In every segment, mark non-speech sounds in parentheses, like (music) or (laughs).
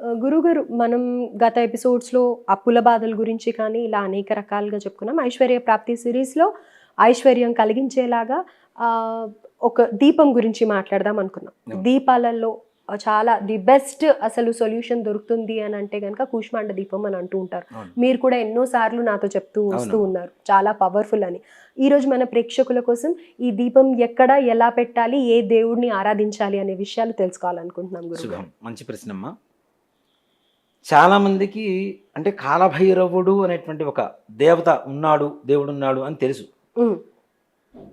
గురుగారు మనం గత ఎపిసోడ్స్లో అప్పుల బాధల గురించి కానీ ఇలా అనేక రకాలుగా చెప్పుకున్నాం. ఐశ్వర్య ప్రాప్తి సిరీస్లో ఐశ్వర్యం కలిగించేలాగా ఆ, ఒక దీపం గురించి మాట్లాడదాం అనుకున్నాం. దీపాలలో చాలా ది బెస్ట్ అసలు సొల్యూషన్ దొరుకుతుంది అని అంటే కనుక కూష్మాండ దీపం అని అంటూ ఉంటారు. మీరు కూడా ఎన్నో సార్లు నాతో చెప్తూ వస్తూ. ఉన్నారు. చాలా పవర్ఫుల్ అని. ఈ రోజు మన ప్రేక్షకుల కోసం ఈ దీపం ఎక్కడ ఎలా పెట్టాలి ఏ దేవుడిని ఆరాధించాలి అనే విషయాలు తెలుసుకోవాలనుకుంటున్నాం గురుగారు శుభం. మంచి ప్రశ్నమ్మా. చాలా మందికి అంటే కాలభైరవుడు అనేటువంటి ఒక దేవత ఉన్నాడు దేవుడు ఉన్నాడు అని తెలుసు.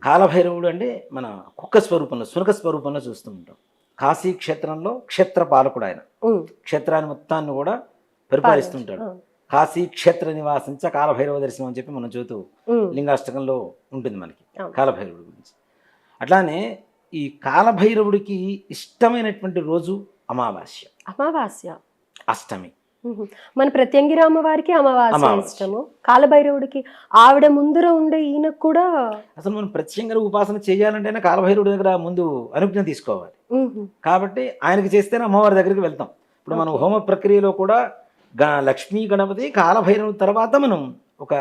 కాలభైరవుడు అంటే మన కుక్క స్వరూపంలో సునక స్వరూపంలో చూస్తూ ఉంటాం. కాశీ క్షేత్రంలో క్షేత్ర పాలకుడు ఆయన. క్షేత్రాన్ని మొత్తాన్ని కూడా పరిపాలిస్తుంటాడు కాశీ క్షేత్ర నివాసించ కాలభైరవ దర్శనం అని చెప్పి మనం చూతూ లింగాష్టకంలో ఉంటుంది మనకి. కాలభైరవుడి గురించి. అట్లానే ఈ కాలభైరవుడికి ఇష్టమైనటువంటి రోజు అమావాస్య. అమావాస్య. అష్టమి. మన ప్రత్యంగిర అమ్మవారికి అమావాస్య. ఇష్టము. కాలభైరవుడికి ఆవిడ ముందర ఉండే ఈయనకు కూడా అసలు మనం ప్రత్యేకంగా ఉపాసన చేయాలంటేనే కాలభైరవుడి దగ్గర ముందు అనుజ్ఞ తీసుకోవాలి. కాబట్టి ఆయనకి చేస్తేనే అమ్మవారి దగ్గరికి వెళ్తాం. ఇప్పుడు మనం హోమ ప్రక్రియలో కూడా లక్ష్మీ గణపతి కాలభైరవుడి తర్వాత మనం ఒక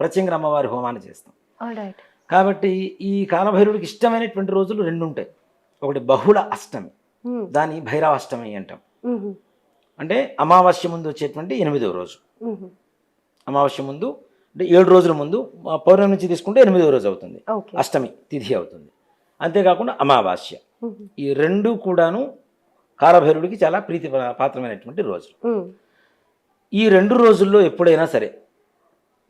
ప్రత్యేక అమ్మవారి హోమాన్ని చేస్తాం. కాబట్టి ఈ కాలభైరవుడికి ఇష్టమైనటువంటి రోజులు రెండు ఉంటాయి ఒకటి బహుళ అష్టమి. దాన్ని భైరవాష్టమి అంటాం. అంటే అమావాస్య ముందు వచ్చేటువంటి ఎనిమిదవ రోజు. అమావాస్య ముందు అంటే ఏడు రోజుల ముందు పౌర్ణమి నుంచి తీసుకుంటే ఎనిమిదవ రోజు అవుతుంది. అష్టమి తిథి అవుతుంది. అంతేకాకుండా అమావాస్య. ఈ రెండు కూడాను కాలభైరుడికి చాలా ప్రీతి పాత్రమైనటువంటి రోజులు. ఉమ్, ఈ రెండు రోజుల్లో ఎప్పుడైనా సరే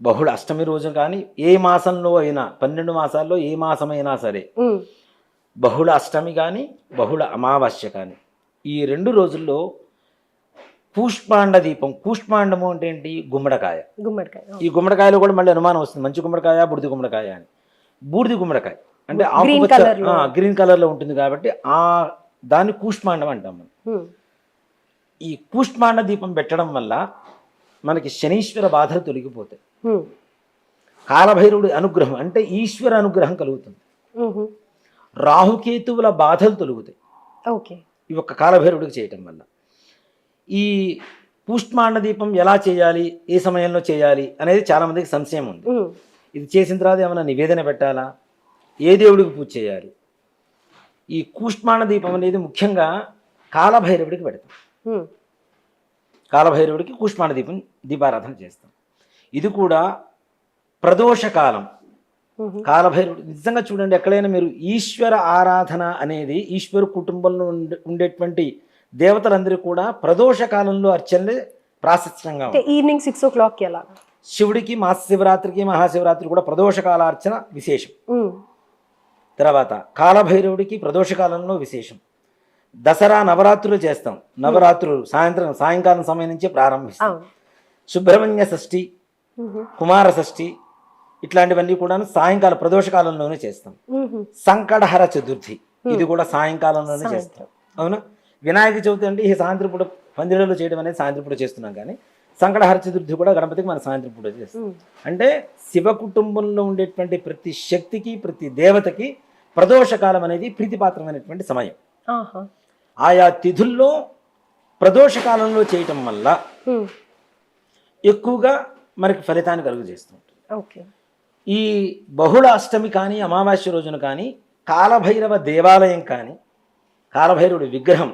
బహుళ అష్టమి రోజు కానీ ఏ మాసంలో అయినా పన్నెండు మాసాల్లో ఏ మాసమైనా సరే బహుళ అష్టమి కానీ బహుళ అమావాస్య కానీ ఈ రెండు రోజుల్లో కూష్మాండ దీపం కూష్మాండము అంటే ఏంటి? గుమ్మడికాయ. గుమ్మడికాయ. ఈ గుమ్మడికాయలో కూడా మళ్ళీ అనుమానం వస్తుంది. మంచి గుమ్మడికాయ? బుడిది గుమ్మడికాయ అని. బూడిది గుమ్మడికాయ. అంటే ఆకుపచ్చ. లో. గ్రీన్ కలర్లో ఉంటుంది కాబట్టి ఆ దాన్ని కూష్మాండం అంటాం మనం. ఈ కూష్మాండ దీపం పెట్టడం వల్ల మనకి శనీశ్వర బాధలు తొలగిపోతాయి. ఉమ్, కాలభైరవుడి అనుగ్రహం అంటే ఈశ్వర అనుగ్రహం కలుగుతుంది. రాహుకేతువుల బాధలు తొలుగుతాయి. ఈ ఒక్క కాలభైరవుడికి చేయటం వల్ల. ఈ కూష్మాండ దీపం ఎలా చేయాలి? ఏ సమయంలో చేయాలి? అనేది చాలా మందికి సంశయం ఉంది. ఇది చేసిన తర్వాత ఏమైనా నివేదన పెట్టాలా? ఏ దేవుడికి పూజ చేయాలి? ఈ కూష్మాండ దీపం అనేది ముఖ్యంగా కాలభైరవుడికి పెడతాం. కాలభైరవుడికి కూష్మాండ దీపం దీపారాధన చేస్తాం. ఇది కూడా ప్రదోషకాలం. కాలభైరవుడు నిజంగా చూడండి ఎక్కడైనా మీరు ఈశ్వర ఆరాధన అనేది ఈశ్వర కుటుంబంలో ఉండే ఉండేటువంటి దేవతలందరూ కూడా ప్రదోష కాలంలో అర్చనలే ఉంటాయి. ఈవినింగ్ సిక్స్ ఓ క్లాక్కి ఎలా? శివుడికి మాసశివరాత్రికి మహాశివరాత్రి కూడా ప్రదోష కాల అర్చన విశేషం. ఉమ్, తర్వాత కాలభైరవుడికి ప్రదోష కాలంలో విశేషం. దసరా నవరాత్రులు చేస్తాం. నవరాత్రులు సాయంత్రం సాయంకాలం సమయం నుంచి ప్రారంభిస్తాం. సుబ్రహ్మణ్య షష్ఠి ఉహు, కుమార షష్ఠి ఇట్లాంటివన్నీ కూడా సాయంకాల ప్రదోష కాలంలోనే చేస్తాం. ఉహు. సంకటహర చతుర్థి. ఇది కూడా సాయంకాలంలోనే. చేస్తాం అవునా? వినాయక చవితి అంటే ఈ సాయంత్రం పూట పందిరిలో చేయడం అనేది సాయంత్రం పూట చేస్తున్నాం కానీ సంకటహర చతుర్థి కూడా గణపతికి మన సాయంత్రం పూట చేస్తాం. అంటే శివ కుటుంబంలో ఉండేటువంటి ప్రతి శక్తికి ప్రతి దేవతకి ప్రదోషకాలం అనేది ప్రీతిపాత్రమైనటువంటి సమయం. ఆయా తిథుల్లో ప్రదోషకాలంలో చేయటం వల్ల ఎక్కువగా మనకి ఫలితాన్ని కలుగజేస్తుంది ఓకే. ఈ బహుళ అష్టమి కానీ అమావాస్య రోజున కానీ కాలభైరవ దేవాలయం కానీ కాలభైరవుడి విగ్రహం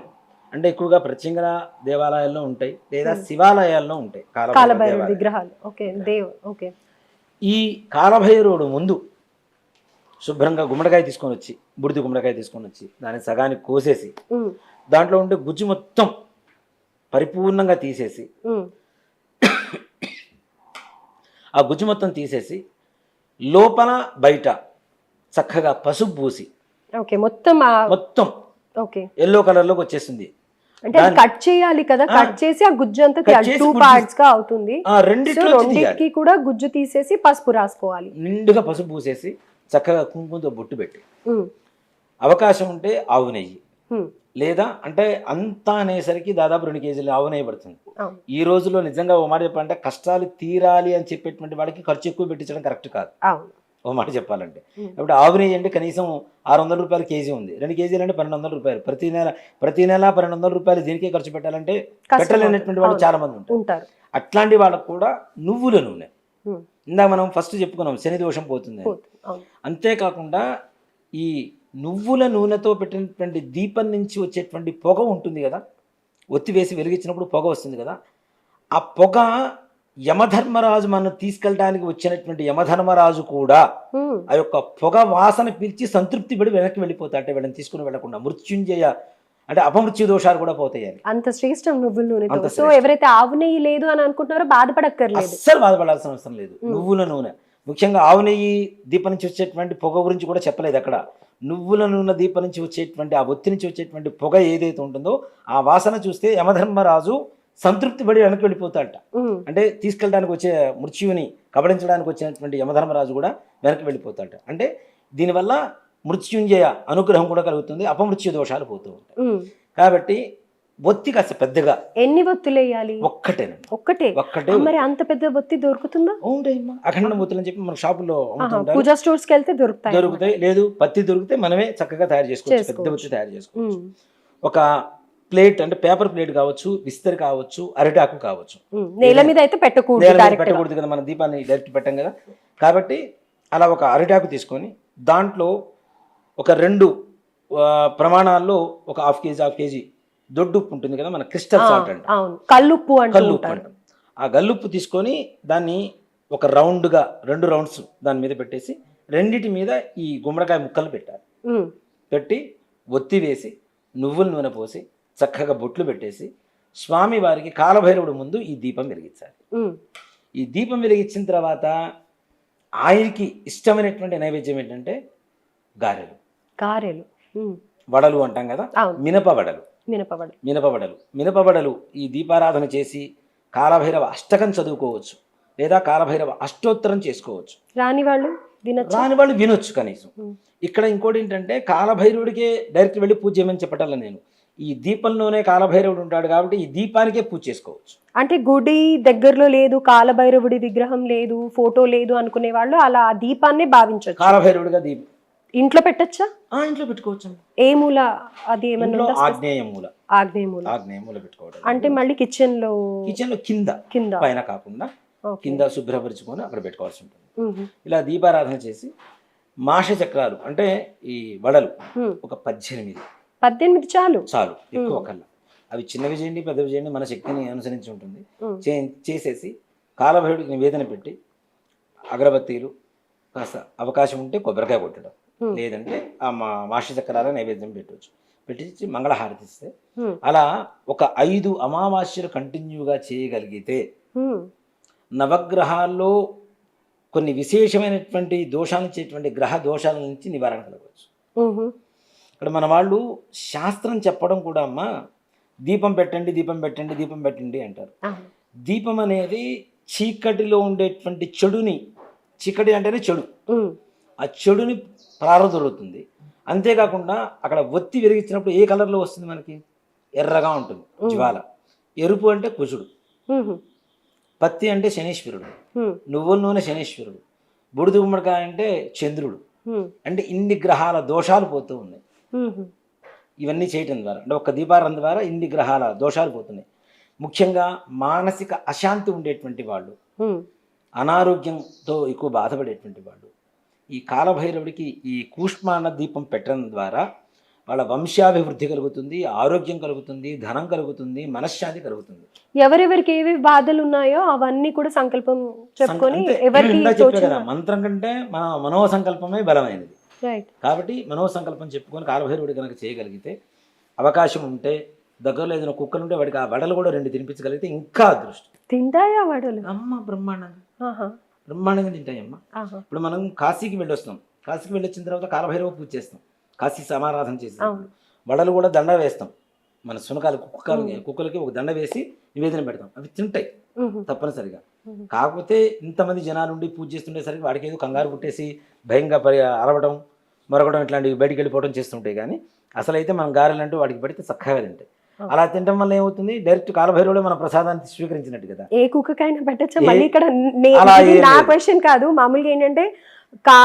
అంటే ఎక్కువగా ప్రత్యంగర దేవాలయాల్లో ఉంటాయి లేదా శివాలయాల్లో ఉంటాయి కాలభైరవ. విగ్రహాలు. Okay Dev okay. ఈ కాలభైరవుడు ముందు శుభ్రంగా గుమ్మడికాయ తీసుకొని వచ్చి బుడిది గుమ్మడికాయ తీసుకొని వచ్చి దాన్ని సగానికి కోసేసి ఉమ్, దాంట్లో ఉండే గుజ్జు మొత్తం పరిపూర్ణంగా తీసేసి ఉమ్, ఆ గుజ్జు మొత్తం తీసేసి లోపల బయట చక్కగా పసుపు పూసి ఓకే మొత్తం మొత్తం ఓకే. ఎల్లో కలర్లోకి వచ్చేసింది. అంటే కట్ చేయాలి కదా. కట్ చేసి ఆ గుజ్జు అంతా టూ పార్ట్స్గా అవుతుంది. రెండింటికి కూడా గుజ్జు తీసేసి పసుపు రాసుకోవాలి. నిండుగా పసుపు పూసేసి చక్కగా కుంకుమతో బొట్టు పెట్టి. అవకాశం ఉంటే ఆవు నెయ్యి. లేదా అంటే అంతా అనేసరికి దాదాపు రెండు కేజీలు ఆవు నెయ్యి పడుతుంది. ఈ రోజుల్లో నిజంగా ఓ మాట చెప్పాలంటే కష్టాలు తీరాలి అని చెప్పేటువంటి వాడికి ఖర్చు ఎక్కువ పెట్టించడం కరెక్ట్ కాదు. ఓ మాట చెప్పాలంటే. ఇప్పుడు ఆవు నెయ్యి అంటే కనీసం ఆరు వందల రూపాయలు కేజీ ఉంది. రెండు కేజీలు అంటే పన్నెండు వందల రూపాయలు. ప్రతి నెల ప్రతి నెల పన్నెండు వందల రూపాయలు దీనికే ఖర్చు పెట్టాలంటే పెట్టలేనటువంటి వాళ్ళు. చాలా మంది ఉంటారు. అట్లాంటి వాళ్ళకు కూడా నువ్వుల నూనె. ఇందాక మనం ఫస్ట్ చెప్పుకున్నాం శని దోషం పోతుంది. అంతేకాకుండా ఈ నువ్వుల నూనెతో పెట్టినటువంటి దీపం నుంచి వచ్చేటువంటి పొగ ఉంటుంది కదా? ఒత్తి వేసి వెలిగించినప్పుడు పొగ వస్తుంది కదా? ఆ పొగ యమధర్మరాజు మనం తీసుకెళ్ళడానికి వచ్చినటువంటి యమధర్మరాజు కూడా. ఆ యొక్క పొగ వాసన పిలిచి సంతృప్తి పడి వెనక్కి వెళ్ళిపోతా అంటే వీళ్ళని తీసుకుని వెళ్ళకుండా మృత్యుంజయ అంటే అపమృత్యు దోషాలు కూడా పోతాయి అని అంత శ్రేష్టం నువ్వుల అంత సో. ఎవరైతే ఆవు నెయ్యి లేదు అని అనుకుంటున్నారో బాధపడక్కర్లేదు. అస్సలు బాధపడాల్సిన అవసరం లేదు. నువ్వుల నూనె. ముఖ్యంగా ఆవు నెయ్యి దీపం నుంచి వచ్చేటువంటి పొగ గురించి కూడా చెప్పలేదు అక్కడ. నువ్వుల నూనె దీపం నుంచి వచ్చేటువంటి ఆ ఒత్తి నుంచి వచ్చేటువంటి పొగ ఏదైతే ఉంటుందో ఆ వాసన చూస్తే యమధర్మరాజు సంతృప్తి పడి వెనక్కి వెళ్ళిపోతాడట. అంటే తీసుకెళ్ళడానికి వచ్చే మృత్యువుని కబడించడానికి వచ్చినటువంటి యమధర్మరాజు కూడా వెనక్కి వెళ్ళిపోతాడట. అంటే దీనివల్ల మృత్యుంజయ అనుగ్రహం కూడా కలుగుతుంది అపమృత్యు దోషాలు పోతూ ఉంటాయి. కాబట్టి ఒత్తి కాస్త పెద్దగా. ఎన్ని ఒత్తులు వేయాలి? ఒక్కటేనండి. ఒక్కటే? ఒక్కటే ఆ, మరి అంత పెద్ద ఒత్తి దొరుకుతుందా? అఖండ మూతలు అని చెప్పి మన అమ్ముతుంటారు. పూజా స్టోర్స్కి వెళ్తే దొరుకుతాయి దొరుకుతాయి. లేదు పత్తి దొరికితే మనమే చక్కగా తయారు చేసుకోవచ్చు పెద్ద. వచ్చి తయారు చేసుకోవచ్చు. ఒక ప్లేట్ అంటే పేపర్ ప్లేట్ కావచ్చు విస్తరి కావచ్చు అరిటాకు కావచ్చు. నేల మీద అయితే పెట్టకూడదు నేల మీద పెట్టకూడదు కదా మన దీపాన్ని డైరెక్ట్ పెట్టాం కదా. కాబట్టి అలా ఒక అరిటాకు తీసుకొని దాంట్లో ఒక రెండు ప్రమాణాల్లో ఒక హాఫ్ కేజీ హాఫ్ కేజీ దొడ్డు ఉప్పు ఉంటుంది కదా మన క్రిస్టల్ సాల్ట్ అంటే. అవును. కల్లుప్పు అంటూ ఆ గల్లుప్పు తీసుకొని దాన్ని ఒక రౌండ్గా రెండు రౌండ్స్ దాని మీద పెట్టేసి రెండిటి మీద ఈ గుమ్మడికాయ ముక్కలు పెట్టాలి. పెట్టి ఒత్తి వేసి నువ్వుల నూనె పోసి చక్కగా బొట్లు పెట్టేసి స్వామి వారికి కాలభైరవుడు ముందు ఈ దీపం వెలిగించాలి. ఈ దీపం వెలిగించిన తర్వాత ఆయనకి ఇష్టమైనటువంటి నైవేద్యం ఏంటంటే గారెలు. గారెలు. వడలు అంటాం కదా? మినప వడలు మినపవడ మినపవడలు. మినపవడలు ఈ దీపారాధన చేసి కాలభైరవ అష్టకం చదువుకోవచ్చు. లేదా కాలభైరవ అష్టోత్తరం చేసుకోవచ్చు. రాని వాళ్ళు రాని వాళ్ళు వినొచ్చు కనీసం. ఇక్కడ ఇంకోటి ఏంటంటే కాలభైరవుడికే డైరెక్ట్ వెళ్ళి పూజ చేయమని చెప్పటల్లా నేను. ఈ దీపంలోనే కాలభైరవుడు ఉంటాడు కాబట్టి ఈ దీపానికే పూజ చేసుకోవచ్చు. అంటే గుడి దగ్గరలో లేదు కాలభైరవుడి విగ్రహం లేదు ఫోటో లేదు అనుకునే వాళ్ళు అలా ఆ దీపాన్ని భావించవచ్చు. కాలభైరవుడిగా దీపం. ఇంట్లో పెట్టచ్చా? ఇంట్లో పెట్టుకోవచ్చు ఏ మూల? అది ఏమన్నా ఇంట్లో ఉందా? ఆగ్నేయ మూల. ఆగ్నేయ మూల. ఆగ్నేయ మూల పెట్టుకోవడం. అంటే మళ్ళీ కిచెన్లో కిచెన్లో కింద కింద. పైన కాకుండా. కింద శుభ్రపరుచుకొని అక్కడ పెట్టుకోవాల్సి ఉంటుంది. ఇలా దీపారాధన చేసి మాష చక్రాలు అంటే ఈ వడలు. ఒక పద్దెనిమిది పద్దెనిమిది చాలు చాలు ఎక్కువ కల్లా అవి చిన్నవి చేయండి పెద్దవి చేయండి మన శక్తిని అనుసరించి ఉంటుంది చేసేసి కాలభైరుడికి నివేదన పెట్టి అగరబత్తీలు కాస్త అవకాశం ఉంటే కొబ్బరికాయ కొట్టడం. లేదంటే ఆ మా మాష చక్రాల నైవేద్యం పెట్టవచ్చు పెట్టించి మంగళహారతి ఇస్తే. అలా ఒక ఐదు అమావాస్యలు కంటిన్యూగా చేయగలిగితే. నవగ్రహాల్లో కొన్ని విశేషమైనటువంటి దోషాలు ఇచ్చేటువంటి గ్రహ దోషాల నుంచి నివారణ కలగవచ్చు. ఇక్కడ మన వాళ్ళు శాస్త్రం చెప్పడం కూడా అమ్మా దీపం పెట్టండి దీపం పెట్టండి దీపం పెట్టండి అంటారు. దీపం అనేది చీకటిలో ఉండేటువంటి చెడుని చీకటి అంటేనే చెడు. ఆ చెడుని ప్రారదొరుకుతుంది అంతేకాకుండా అక్కడ ఒత్తి వెలిగించినప్పుడు ఏ కలర్లో వస్తుంది మనకి ఎర్రగా ఉంటుంది జ్వాల ఎరుపు అంటే కుజుడు. పత్తి అంటే శనీశ్వరుడు ఉమ్. నువ్వుల నూనె శనీశ్వరుడు బుడిద గుమ్మడికాయ అంటే చంద్రుడు. అంటే ఇన్ని గ్రహాల దోషాలు పోతూ ఉన్నాయి. ఇవన్నీ చేయటం ద్వారా. అంటే ఒక దీపారాధన ద్వారా ఇన్ని గ్రహాల దోషాలు పోతున్నాయి. ముఖ్యంగా మానసిక అశాంతి ఉండేటువంటి వాళ్ళు. అనారోగ్యంతో ఎక్కువ బాధపడేటువంటి వాళ్ళు ఈ కాలభైరవుడికి ఈ కూష్మాండ దీపం పెట్టడం ద్వారా వాళ్ళ వంశాభివృద్ధి కలుగుతుంది ఆరోగ్యం కలుగుతుంది ధనం కలుగుతుంది మనశ్శాంతి కలుగుతుంది. ఎవరెవరికి ఏవి బాధలు ఉన్నాయో అవన్నీ కూడా సంకల్పం చెప్పుకొని మంత్రం కంటే మన మనోసంకల్పమే బలమైనది. రైట్ కాబట్టి మనోసంకల్పం చెప్పుకొని కాలభైరవుడి కనుక చేయగలిగితే అవకాశం ఉంటే దగ్గరలో ఏదైనా కుక్కలు ఉంటే వాడికి ఆ వడలు కూడా రెండు తినిపించగలిగితే ఇంకా అదృష్టం. తింటాయా వడలు? అమ్మ బ్రహ్మాండంగా. బ్రహ్మాండంగా తింటాయమ్మా. ఇప్పుడు మనం కాశీకి వెళ్ళొస్తాం. కాశీకి వెళ్ళొచ్చిన తర్వాత కాలభైరవ పూజ చేస్తాం. కాశీ సమారాధన చేస్తాం. వడలు కూడా దండ వేస్తాం. మన సునకాలు కుక్కలు కుక్కలకి ఒక దండ వేసి నివేదన పెడతాం. అవి తింటాయి. తప్పనిసరిగా. కాకపోతే ఇంతమంది జనాలు ఉండి పూజ చేస్తుండేసరికి వాడికి ఏదో కంగారు పుట్టేసి భయంగా పరి అరవడం మరొకడం ఇట్లాంటివి బయటికి వెళ్ళిపోవడం చేస్తుంటాయి కానీ అసలు అయితే మనం గారెలు అంటూ వాడికి పెడితే చక్కగా తింటాయి. అలా తినడం వల్ల ఏమవుతుంది? డైరెక్ట్ కాలభైరవుడే మన ప్రసాదాన్ని స్వీకరించినట్టు కదా. ఏ కుక్కకైనా పెట్టచ్చా. మళ్ళీ ఇక్కడ నే-. క్వశ్చన్ కాదు. మామూలుగా ఏంటంటే కా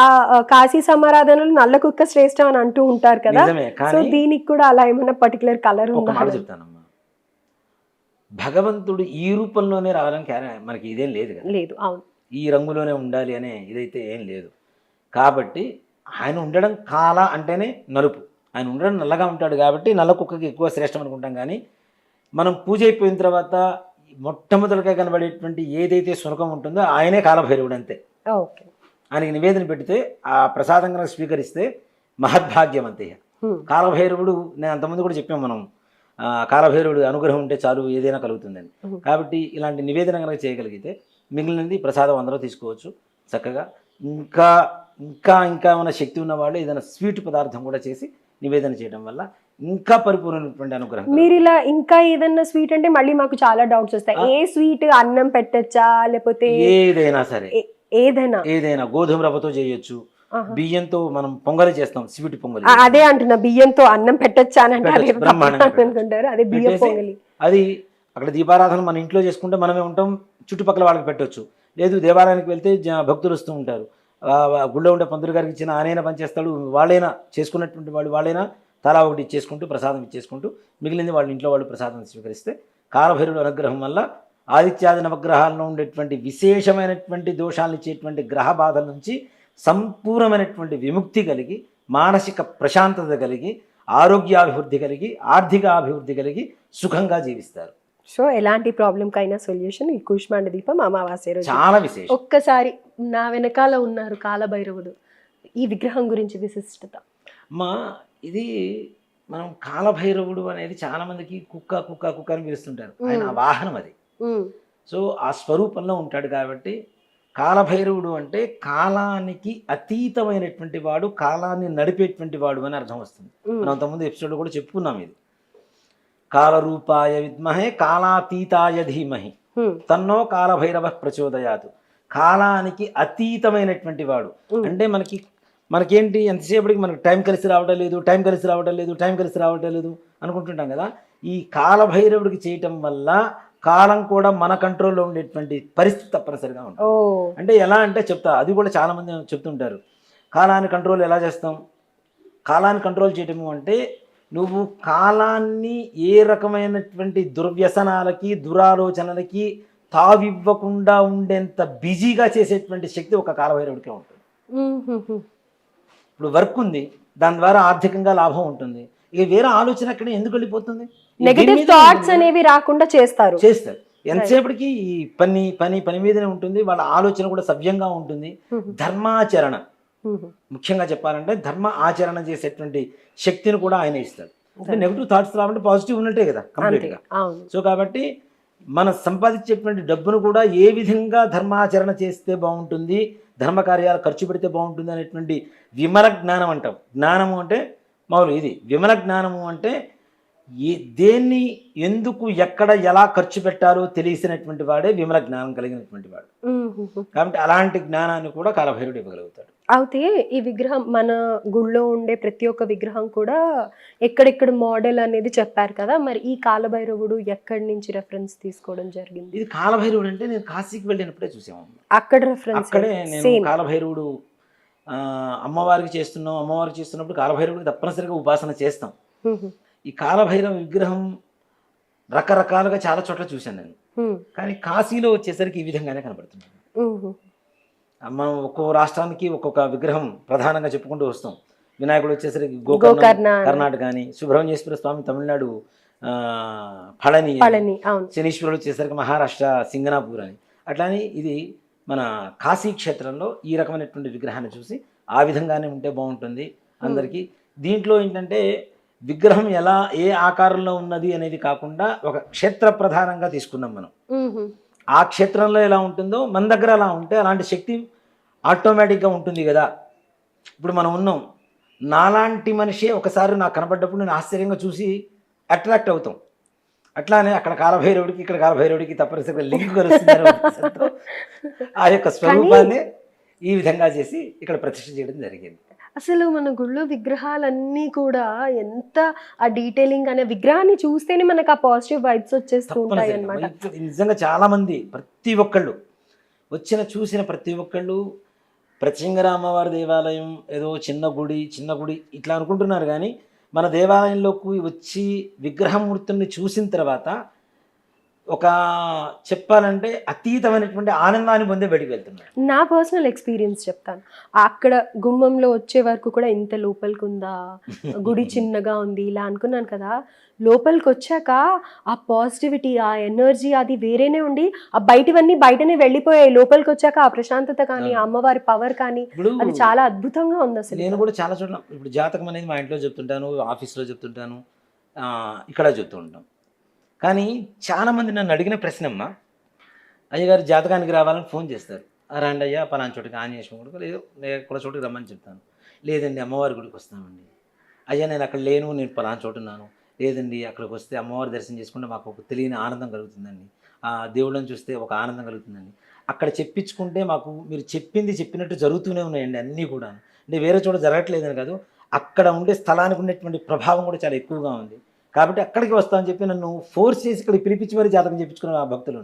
కాశీ సమారాధనలు నల్ల కుక్క శ్రేష్టం అని అంటూ ఉంటారు కదా. సో దీనికి కూడా అలా ఏమైనా పర్టికులర్ కలర్ ఉందా? చెప్తానమ్మా. భగవంతుడు ఈ రూపంలోనే రావడం క్యారె మనకి ఇదేం లేదు కదా. లేదు అవును. ఈ రంగులోనే ఉండాలి అనే ఇదైతే ఏం లేదు. కాబట్టి ఆయన ఉండడం కాల అంటేనే నలుపు. ఆయన ఉండడం నల్లగా ఉంటాడు కాబట్టి నల్ల కుక్కకి ఎక్కువ శ్రేష్టం అనుకుంటాం కానీ మనం పూజ అయిపోయిన తర్వాత మొట్టమొదటిగా కనబడేటువంటి ఏదైతే సునకం ఉంటుందో ఆయనే కాలభైరవుడు అంతే. ఓకే. ఆయనకి నివేదన పెడితే ఆ ప్రసాదం కనుక స్వీకరిస్తే మహద్భాగ్యం అంతే. కాలభైరవుడు నేను అంతమంది కూడా చెప్పాం మనం కాలభైరవుడు అనుగ్రహం ఉంటే చాలు ఏదైనా కలుగుతుందని. కాబట్టి ఇలాంటి నివేదన కనుక చేయగలిగితే మిగిలినది ప్రసాదం అందరూ తీసుకోవచ్చు చక్కగా. ఇంకా ఇంకా ఇంకా ఏమైనా శక్తి ఉన్న వాళ్ళు ఏదైనా స్వీట్ పదార్థం కూడా చేసి నివేదన చేయడం వల్ల ఇంకా పరిపూర్ణమైనటువంటి అనుగ్రహం మీరు ఇలా ఇంకా ఏదన్నా స్వీట్ అంటే మళ్ళీ మాకు చాలా డౌట్స్ వస్తాయి. ఏ స్వీట్ అన్నం పెట్టచ్చా? లేకపోతే ఏదైనా సరే. ఏదైనా. ఏదైనా గోధుమ రవ్వతో చేయొచ్చు. బియ్యంతో మనం పొంగలి చేస్తాం స్వీట్ పొంగలి అదే అంటున్నా. బియ్యంతో అన్నం పెట్టచ్చా అని అంటే పెట్టొచ్చు, అదే అనుకుంటారు. బియ్యం పొంగలి. అది అక్కడ దీపారాధన మన ఇంట్లో చేసుకుంటే మనమే ఉంటాం చుట్టుపక్కల వాళ్ళకి పెట్టొచ్చు. లేదు దేవాలయానికి వెళ్తే భక్తులు వస్తూ ఉంటారు. గుళ్ళో ఉండే పంతులు గారికి ఇచ్చిన ఆయనైనా పనిచేస్తాడు. వాళ్ళైనా చేసుకున్నటువంటి వాళ్ళు వాళ్ళైనా తలా ఒకటి ఇచ్చేసుకుంటూ ప్రసాదం ఇచ్చేసుకుంటూ మిగిలింది వాళ్ళ ఇంట్లో వాళ్ళు ప్రసాదం స్వీకరిస్తే కాలభైరుడు అనుగ్రహం వల్ల ఆదిత్యాది నవగ్రహాల్లో ఉండేటువంటి విశేషమైనటువంటి దోషాలను ఇచ్చేటువంటి గ్రహ బాధల నుంచి సంపూర్ణమైనటువంటి విముక్తి కలిగి మానసిక ప్రశాంతత కలిగి ఆరోగ్యాభివృద్ధి కలిగి ఆర్థిక అభివృద్ధి కలిగి సుఖంగా జీవిస్తారు. సో ఎలాంటి ప్రాబ్లం కైనా సొల్యూషన్ ఈ కూష్మాండ దీపం అమావాస్య రోజు. చాలా విశేషం. ఒక్కసారి నా వెనకాల ఉన్నారు కాలభైరవుడు. ఈ విగ్రహం గురించి విశిష్టత. అమ్మా ఇది మనం కాలభైరవుడు అనేది చాలా మందికి కుక్క కుక్క కుక్క అని పిలుస్తుంటారు. ఆయన వాహనం అది. సో ఆ స్వరూపంలో ఉంటాడు కాబట్టి కాలభైరవుడు అంటే కాలానికి అతీతమైనటువంటి వాడు కాలాన్ని నడిపేటువంటి వాడు అని అర్థం వస్తుంది. మనం అంతకుముందు ఎపిసోడ్ కూడా చెప్పుకున్నాం ఇది. కాలరూపాయ విద్మహే కాలాతీతాయ ధీమహి. తన్నో కాలభైరవ ప్రచోదయాతు. కాలానికి అతీతమైనటువంటి వాడు. అంటే మనకి మనకేంటి ఎంతసేపటికి మనకి టైం కలిసి రావటం లేదు టైం కలిసి రావటం లేదు టైం కలిసి రావటం లేదు అనుకుంటుంటాం కదా. ఈ కాలభైరవుడికి చేయటం వల్ల కాలం కూడా మన కంట్రోల్లో ఉండేటువంటి పరిస్థితి తప్పనిసరిగా ఉంటుంది. అంటే ఎలా అంటే చెప్తా అది కూడా చాలా మంది చెప్తుంటారు. కాలాన్ని కంట్రోల్ ఎలా చేస్తాం? కాలాన్ని కంట్రోల్ చేయటము అంటే నువ్వు కాలాన్ని ఏ రకమైనటువంటి దుర్వ్యసనాలకి దురాలోచనలకి తావివ్వకుండా ఉండేంత బిజీగా చేసేటువంటి శక్తి ఒక కాలభైరవుడికే ఉంటుంది. ఇప్పుడు వర్క్ ఉంది దాని ద్వారా ఆర్థికంగా లాభం ఉంటుంది. ఇక వేరే ఆలోచన అక్కడ ఎందుకు వెళ్ళిపోతుంది? Negative thoughts. అనేవి రాకుండా చేస్తారు. చేస్తారు. ఎంతసేపటికి ఈ పని పని పని మీదనే ఉంటుంది వాళ్ళ ఆలోచన కూడా సవ్యంగా ఉంటుంది. ధర్మాచరణ. ముఖ్యంగా చెప్పాలంటే ధర్మ ఆచరణ చేసేటువంటి శక్తిని కూడా ఆయన ఇస్తాడు. అంటే నెగిటివ్ థాట్స్ రావాలంటే పాజిటివ్ ఉన్నట్టే కదా కంప్లీట్గా సో కాబట్టి మనం సంపాదించేటువంటి డబ్బును కూడా ఏ విధంగా ధర్మాచరణ చేస్తే బాగుంటుంది ధర్మ కార్యాలు ఖర్చు పెడితే బాగుంటుంది అనేటువంటి విమల జ్ఞానం అంటాం. జ్ఞానము అంటే మామూలు ఇది. విమల జ్ఞానము అంటే ఏ దేన్ని ఎందుకు ఎక్కడ ఎలా ఖర్చు పెట్టాలో తెలిసినటువంటి వాడే విమల జ్ఞానం కలిగినటువంటి వాడు. కాబట్టి అలాంటి జ్ఞానాన్ని కూడా కాలభైరుడు ఇవ్వగలుగుతాడు. అయితే ఈ విగ్రహం మన గుళ్ళో ఉండే ప్రతి ఒక్క విగ్రహం కూడా ఎక్కడెక్కడ మోడల్ అనేది చెప్పారు కదా మరి ఈ కాలభైరవుడు ఎక్కడి నుంచి రెఫరెన్స్ తీసుకోవడం జరిగింది? ఇది కాలభైరవుడు అంటే నేను కాశీకి వెళ్ళినప్పుడే చూసాము అక్కడ రెఫరెన్స్ అక్కడే నేను కాలభైరవుడు అమ్మవారికి చేస్తున్నాం అమ్మవారికి చేస్తున్నప్పుడు కాలభైరవుడికి తప్పనిసరిగా ఉపాసన చేస్తాం. ఈ కాలభైరవ విగ్రహం రకరకాలుగా చాలా చోట్ల చూశాను నేను. కానీ కాశీలో వచ్చేసరికి ఈ విధంగానే కనబడుతుంది. మనం ఒక్కో రాష్ట్రానికి ఒక్కొక్క విగ్రహం ప్రధానంగా చెప్పుకుంటూ వస్తాం. వినాయకుడు వచ్చేసరికి గోకర్ణ కర్ణాటక అని సుబ్రహ్మణ్యేశ్వర స్వామి తమిళనాడు పళని శనీశ్వరుడు వచ్చేసరికి మహారాష్ట్ర సింగనాపూర్ అని. అట్లానే ఇది మన కాశీ క్షేత్రంలో ఈ రకమైనటువంటి విగ్రహాన్ని చూసి ఆ విధంగానే ఉంటే బాగుంటుంది అందరికీ. దీంట్లో ఏంటంటే విగ్రహం ఎలా ఏ ఆకారంలో ఉన్నది అనేది కాకుండా ఒక క్షేత్ర ప్రధానంగా తీసుకున్నాం మనం. ఆ క్షేత్రంలో ఎలా ఉంటుందో మన దగ్గర అలా ఉంటే అలాంటి శక్తి ఆటోమేటిక్గా ఉంటుంది కదా. ఇప్పుడు మనం ఉన్నాం. నాలాంటి మనిషి ఒకసారి నాకు కనబడ్డప్పుడు నేను ఆశ్చర్యంగా చూసి అట్రాక్ట్ అవుతాం. అట్లానే అక్కడ కాలభైరవుడికి ఇక్కడ కాలభైరవుడికి తప్పనిసరిగా లింక్ ఉద్దేశంతో ఆ యొక్క స్వరూపాన్ని ఈ విధంగా చేసి ఇక్కడ ప్రతిష్ఠ చేయడం జరిగింది. అసలు మన గుళ్ళో విగ్రహాలన్నీ కూడా ఎంత ఆ డీటెయిలింగ్ అనే విగ్రహాన్ని చూస్తేనే మనకు ఆ పాజిటివ్ వైబ్స్ వచ్చేస్తూ ఉంటాయి. అనమాట నిజంగా చాలా మంది ప్రతి ఒక్కళ్ళు వచ్చిన చూసిన ప్రతి ఒక్కళ్ళు ప్రత్యంగర అమ్మవారి దేవాలయం ఏదో చిన్న గుడి చిన్న గుడి ఇట్లా అనుకుంటున్నారు కానీ మన దేవాలయంలోకి వచ్చి విగ్రహమూర్తుల్ని చూసిన తర్వాత ఒక చెప్పాలంటే అతీతమైనటువంటి ఆనందాన్ని పొందే బయటికి వెళ్తున్నారు నా పర్సనల్ ఎక్స్పీరియన్స్ చెప్తాను. అక్కడ గుమ్మంలో వచ్చే వరకు కూడా ఇంత లోపలికి ఉందా గుడి (laughs) చిన్నగా ఉంది ఇలా అనుకున్నాను కదా. లోపలికి వచ్చాక ఆ పాజిటివిటీ ఆ ఎనర్జీ అది వేరేనే ఉండి ఆ బయటివన్నీ బయటనే వెళ్ళిపోయాయి. లోపలికి వచ్చాక ఆ ప్రశాంతత కానీ ఆ. అమ్మవారి పవర్ కానీ అది చాలా అద్భుతంగా ఉంది అసలు. నేను కూడా చాలా చోట్ల ఇప్పుడు జాతకం అనేది మా ఇంట్లో చెప్తుంటాను ఆఫీస్లో చెప్తుంటాను ఆ, ఇక్కడ చెప్తూ ఉంటాం కానీ చాలామంది నన్ను అడిగిన ప్రశ్న అమ్మా అయ్యగారు జాతకానికి రావాలని ఫోన్ చేస్తారు. రండి అయ్యా పలానా చోటికి ఆంజనేయ గుడికి లేదు నేను ఎక్కడ చోటికి రమ్మని చెప్తాను. లేదండి అమ్మవారి గుడికి వస్తామండి. అయ్యా నేను అక్కడ లేను నేను పలానా చోటున్నాను లేదండి అక్కడికి వస్తే అమ్మవారి దర్శనం చేసుకుంటే మాకు ఒక తెలియని ఆనందం కలుగుతుందండి. ఆ దేవుళ్ళని చూస్తే ఒక ఆనందం కలుగుతుందండి. అక్కడ చెప్పించుకుంటే మాకు మీరు చెప్పింది చెప్పినట్టు జరుగుతూనే ఉన్నాయండి అన్నీ కూడా అంటే వేరే చోట జరగట్లేదని కాదు అక్కడ ఉండే స్థలానికి ఉండేటువంటి ప్రభావం కూడా చాలా ఎక్కువగా ఉంది. కాబట్టి అక్కడికి వస్తామని చెప్పి నన్ను ఫోర్స్ చేసి ఇక్కడ పిలిపించి మరీ జాతకం చెప్పించుకున్న ఆ భక్తులు.